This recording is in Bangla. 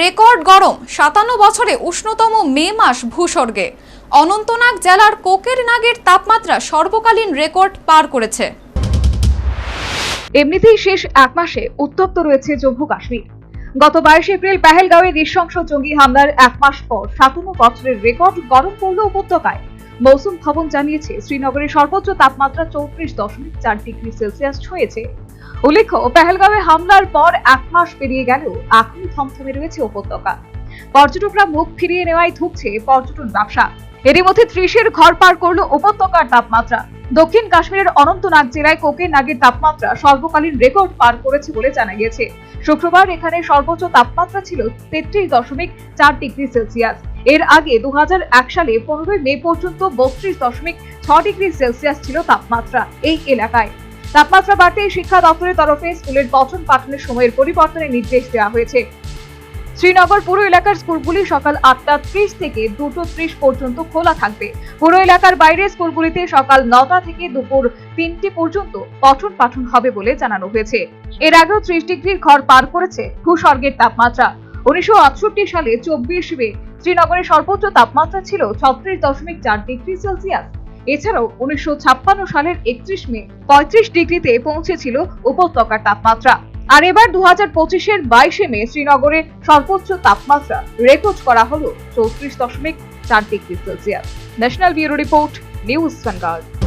রেকর্ড গরম। সাতান্ন বছরে উষ্ণতম মে মাস ভূস্বর্গে। অনন্তনাগ জেলার কোকের নাগের তাপমাত্রা সর্বকালীন রেকর্ড পার করেছে। এমনিতেই শেষ এক মাসে উত্তপ্ত রয়েছে জম্মু কাশ্মীর। গত বাইশে এপ্রিল পেহেলগাঁওয়ে নৃশংস জঙ্গি হামলার এক মাস পর সাতান্ন বছরের রেকর্ড গরম পড়ল উপত্যকায়। মৌসুম ভবন জানিয়েছে শ্রীনগরের সর্বোচ্চ তাপমাত্রা চৌত্রিশ দশমিক চার ডিগ্রি সেলসিয়াস ছুঁয়েছে। উল্লেখ্য, পেহেলগাঁওয়ে হামলার পর এক মাস পেরিয়ে গেলেও এখনই থমথমে রয়েছে উপত্যকা। পর্যটকরা মুখ ফিরিয়ে নেওয়ায় ধুকছে পর্যটন ব্যবসা। এরই মধ্যে ত্রিশের ঘর পার করল উপত্যকার তাপমাত্রা। দক্ষিণ কাশ্মীরের অনন্তনাগ জেলায় কোকের নাগের তাপমাত্রা সর্বকালীন রেকর্ড পার করেছে বলে জানা গেছে শুক্রবার এখানে সর্বোচ্চ তাপমাত্রা ছিল তেত্রিশ দশমিক চার ডিগ্রি সেলসিয়াস। এর আগে দু হাজার এক সালে পনেরোই মে পর্যন্ত বত্রিশ দশমিক ছ ডিগ্রি সেলসিয়াস ছিল তাপমাত্রা এই এলাকায়। তাপমাত্রা বাড়তে শিক্ষা দপ্তরের তরফে স্কুলের পঠন পাঠনের সময়ের পরিবর্তনের নির্দেশ দেওয়া হয়েছে। শ্রীনগর পুরো এলাকার স্কুলগুলি সকাল আটটা ত্রিশ থেকে দুটো ত্রিশ পর্যন্ত খোলা থাকবে। পুরো এলাকার বাইরে স্কুলগুলিতে সকাল নটা থেকে দুপুর তিনটে পর্যন্ত পঠন পাঠন হবে বলে জানানো হয়েছে। এর আগেও ত্রিশ ডিগ্রির ঘর পার করেছে ভূস্বর্গের তাপমাত্রা। উনিশশো আটষট্টি সালে চব্বিশ মে শ্রীনগরের সর্বোচ্চ তাপমাত্রা ছিল ছত্রিশ দশমিক চার ডিগ্রি সেলসিয়াস। এছাড়াও উনিশশো ছাপ্পান্ন সালের একত্রিশ মে পঁয়ত্রিশ ডিগ্রিতে পৌঁছেছিল উপত্যকার তাপমাত্রা। আর এবার দু হাজার পঁচিশের বাইশে মে শ্রীনগরে সর্বোচ্চ তাপমাত্রা রেকর্ড করা হল চৌত্রিশ দশমিক চার degree Celsius. National bureau report, news vanguard